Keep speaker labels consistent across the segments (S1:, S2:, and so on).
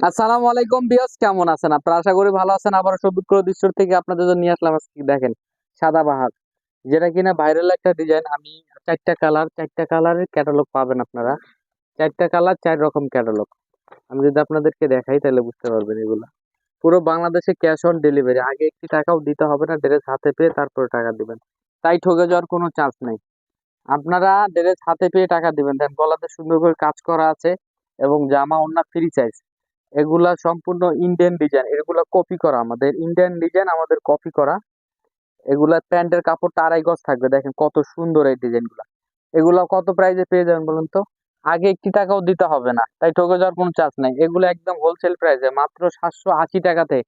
S1: আসসালামু আলাইকুম বিয়াস কেমন আছেন? আপনারা আশা করি ভালো আছেন। আবার সবুজ দৃশ্য থেকে আপনাদের জন্য নিয়ে আসলাম আজকে দেখেন, সাদা বাহার। যেটা কিনা ভাইরাল একটা ডিজাইন আমি চারটা কালার চারটা কালারের ক্যাটালগ পাবেন আপনারা। চারটা কালার চার রকম ক্যাটালগ আমি যদি আপনাদেরকে দেখাই, তাহলে বুঝতে পারবেন এগুলো। পুরো বাংলাদেশে ক্যাশ অন ডেলিভারি আগে একটি টাকাও দিতে হবে না ড্রেস হাতে পেয়ে তারপরে টাকা দিবেন। তাই ঠকে যাওয়ার কোনো চান্স নেই। আপনারা ড্রেস হাতে পেয়ে টাকা দিবেন। দেন গলাতে সুন্দর করে কাজ করা আছে এবং জামা অন্য ফ্রি চাইজ এগুলা সম্পূর্ণ ইন্ডিয়ান ডিজাইন এগুলা কপি করা আমাদের ইন্ডিয়ান ডিজাইন আমাদের কপি করা। এগুলা প্যান্টের কাপড়টা আড়াই গজ থাকবে, দেখেন কত সুন্দর এই ডিজাইনগুলা এগুলা কত প্রাইসে পেয়ে যাবেন বলুন তো? আগে একটি টাকাও দিতে হবে না, তাই ঠকে যাওয়ার কোনো চান্স নাই। এগুলো একদম হোলসেল প্রাইসে মাত্র সাতশো আশি টাকাতে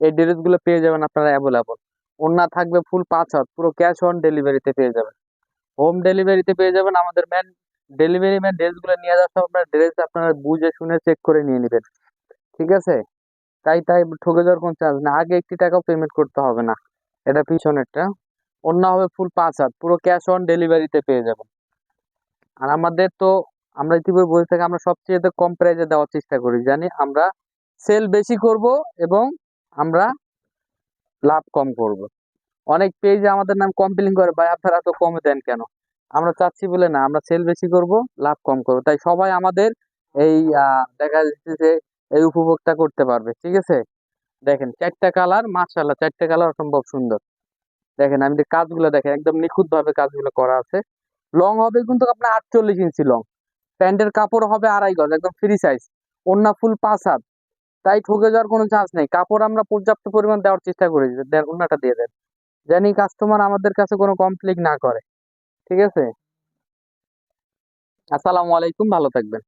S1: এই ড্রেসগুলো পেয়ে যাবেন আপনারা অ্যাভেলেবল ওনা থাকবে ফুল পাঁচ হাত, পুরো ক্যাশ অন ডেলিভারিতে পেয়ে যাবেন। হোম ডেলিভারিতে পেয়ে যাবেন আমাদের ম্যান ডেলিভারি ম্যান ড্রেসগুলো নিয়ে যাওয়ার সময় আপনার ড্রেস আপনারা বুঝে শুনে চেক করে নিয়ে নেবেন। ঠিক আছে? তাই তাই ঠকে যাওয়ার কোনো চান্স না আগে একটি টাকাও পেমেন্ট করতে হবে না। এটা পিছনেরটা। অন্য হবে ফুল পাঁচ হাত। পুরো ক্যাশ অন ডেলিভারিতে পেয়ে যাবেন আর আমাদের তো, আমরা ইতিপূর্বে বলে থাকি, আমরা সবচেয়ে কম প্রাইসে দেওয়ার চেষ্টা করি। জানি আমরা সেল বেশি করব এবং আমরা লাভ কম করব। অনেক পেজে আমাদের নাম কমপ্লেন করে, ভাই, আপনারা তো কমে দেন কেন? আমরা চাচ্ছি বলে না। আমরা সেল বেশি করব, লাভ কম করব। তাই সবাই আমাদের এই দেখা যাচ্ছে যে এই উপভোগটা করতে পারবে, ঠিক আছে? দেখেন, চারটা কালার মাশাআল্লাহ, চারটা কালার অসম্ভব সুন্দর। দেখেন, আমি কাজগুলো দেখেন, একদম নিখুঁত ভাবে কাজগুলো করা আছে। লং হবে কিন্তু আপনার আটচল্লিশ ইঞ্চি লং প্যান্টের কাপড় হবে আড়াই গজ, একদম ফ্রি সাইজ ওন্না ফুল পাঁচ হাত। তাই ঠকে যাওয়ার কোনো চান্স নেই। কাপড় আমরা পর্যাপ্ত পরিমাণ দেওয়ার চেষ্টা করি। দেন ওন্নাটা দিয়ে দেন। জানি কাস্টমার আমাদের কাছে কোনো কমপ্লেন না করে। ঠিক আছে? আসসালামু আলাইকুম, ভালো থাকবেন।